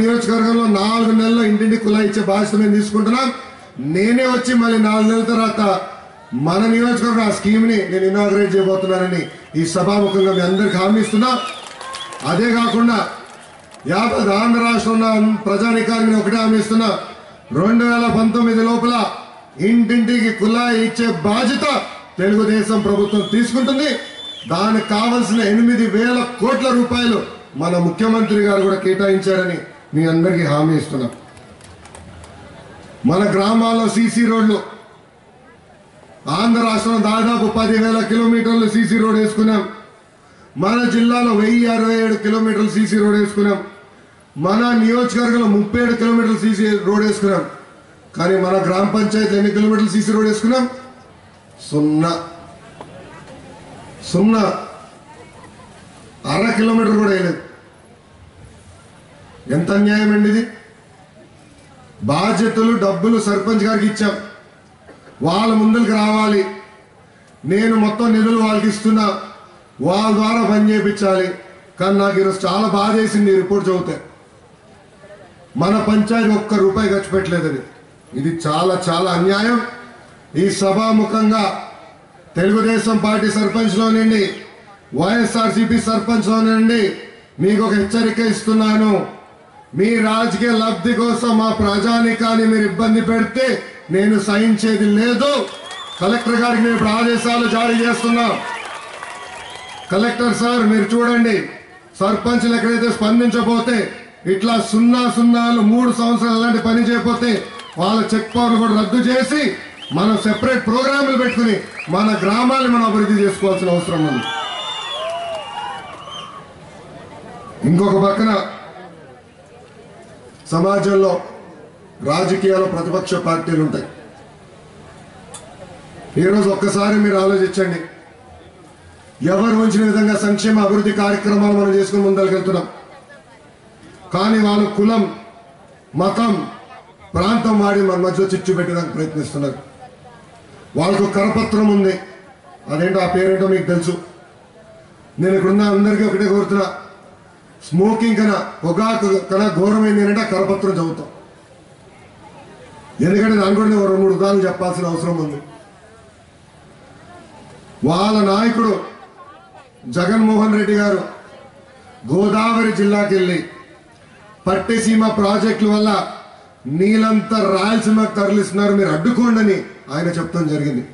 నియోజకవర్గంలో నాలుగు నెలల్లో ఇంటింటి కులా ఇచ్చే బాధ్యత మేము తీసుకుంటున్నాం. నేనే వచ్చి మళ్ళీ నాలుగు నెలల తర్వాత మన నియోజకవర్గం ఆ స్కీమ్ని నేను ఇనాగ్రేట్ చేయబోతున్నానని ఈ సభాముఖంగా మీ అందరికి హామీ ఇస్తున్నా. అదే కాకుండా యావత్ ఆంధ్ర రాష్ట్రంలో ప్రజానికానికి ఒకటే హామీ ఇస్తున్నా. రెండు వేల పంతొమ్మిది లోపల ఇంటింటికి కులా ఇచ్చే బాధ్యత తెలుగుదేశం ప్రభుత్వం తీసుకుంటుంది. దానికి కావలసిన ఎనిమిది వేల కోట్ల రూపాయలు మన ముఖ్యమంత్రి గారు కూడా కేటాయించారని మీ అందరికీ హామీ ఇస్తున్నాం. మన గ్రామాల్లో సీసీ రోడ్లు ఆంధ్ర రాష్ట్రంలో దాదాపు పదివేల కిలోమీటర్లు సీసీ రోడ్ వేసుకున్నాం. మన జిల్లాలో వెయ్యి అరవై ఏడు కిలోమీటర్లు సీసీ రోడ్ వేసుకున్నాం. మన నియోజకవర్గంలో ముప్పై ఏడు కిలోమీటర్లు సీసీ రోడ్ వేసుకున్నాం. కానీ మన గ్రామ పంచాయతీ ఎన్ని కిలోమీటర్లు సీసీ రోడ్ వేసుకున్నాం? సున్నా. సున్నా. అర కిలోమీటర్ కూడా వేయలేదు. ఎంత అన్యాయం అండి ఇది? బాధ్యతలు డబ్బులు సర్పంచ్ గారికి ఇచ్చాం. వాళ్ళ ముందుకు రావాలి. నేను మొత్తం నిధులు వాళ్ళకి ఇస్తున్నా. వాళ్ళ ద్వారా పని చేయించాలి. కానీ నాకు ఈరోజు చాలా బాధ వేసింది రిపోర్ట్ చదివితే. మన పంచాయతీ ఒక్క రూపాయి ఖర్చు పెట్టలేదని ఇది చాలా చాలా అన్యాయం. ఈ సభాముఖంగా తెలుగుదేశం పార్టీ సర్పంచ్లో నుండి వైఎస్ఆర్సీపీ సర్పంచ్లో నుండి మీకు ఒక హెచ్చరిక ఇస్తున్నాను. మీ రాజకీయ లబ్ధి కోసం మా ప్రజానికాన్ని మీరు ఇబ్బంది పెడితే నేను సహించేది లేదు. కలెక్టర్ గారికి నేను ఇప్పుడు ఆదేశాలు జారీ చేస్తున్నా. కలెక్టర్ సార్ మీరు చూడండి. సర్పంచ్లు ఎక్కడైతే స్పందించబోతే ఇట్లా సున్నా సున్నాలు మూడు సంవత్సరాలు అలాంటి పని చేయకపోతే వాళ్ళ చెక్ పవర్లు కూడా రద్దు చేసి మనం సెపరేట్ ప్రోగ్రాములు పెట్టుకుని మన గ్రామాన్ని మనం అభివృద్ధి చేసుకోవాల్సిన అవసరం ఉంది. ఇంకొక పక్కన సమాజంలో రాజకీయాల్లో ప్రతిపక్ష పార్టీలు ఉంటాయి. ఈరోజు ఒక్కసారి మీరు ఆలోచించండి. ఎవరు ఉంచిన విధంగా సంక్షేమ అభివృద్ధి కార్యక్రమాలు మనం చేసుకుని ముందరికెళ్తున్నాం కానీ వాళ్ళు కులం మతం ప్రాంతం వాడి మన మధ్య చిచ్చు పెట్టడానికి ప్రయత్నిస్తున్నారు. వాళ్ళకు కరపత్రం ఉంది. అదేంటో ఆ పేరేంటో మీకు తెలుసు. నేను ఇక్కడున్న అందరికీ ఒకటే కోరుతున్నా. స్మోకింగ్ కన్నా పొగాకు కన్నా ఘోరమైంది ఏంటంటే కరపత్రం చదువుతాం. ఎందుకంటే దాని కూడా నేను రెండు మూడు ఉదాహరణలు చెప్పాల్సిన అవసరం ఉంది. వాళ్ళ నాయకుడు జగన్మోహన్ రెడ్డి గారు గోదావరి జిల్లాకి వెళ్ళి పట్టిసీమ ప్రాజెక్టుల వల్ల నీలంతా రాయలసీమకు తరలిస్తున్నారు. మీరు అడ్డుకోండి అని ఆయన చెప్తాం జరిగింది.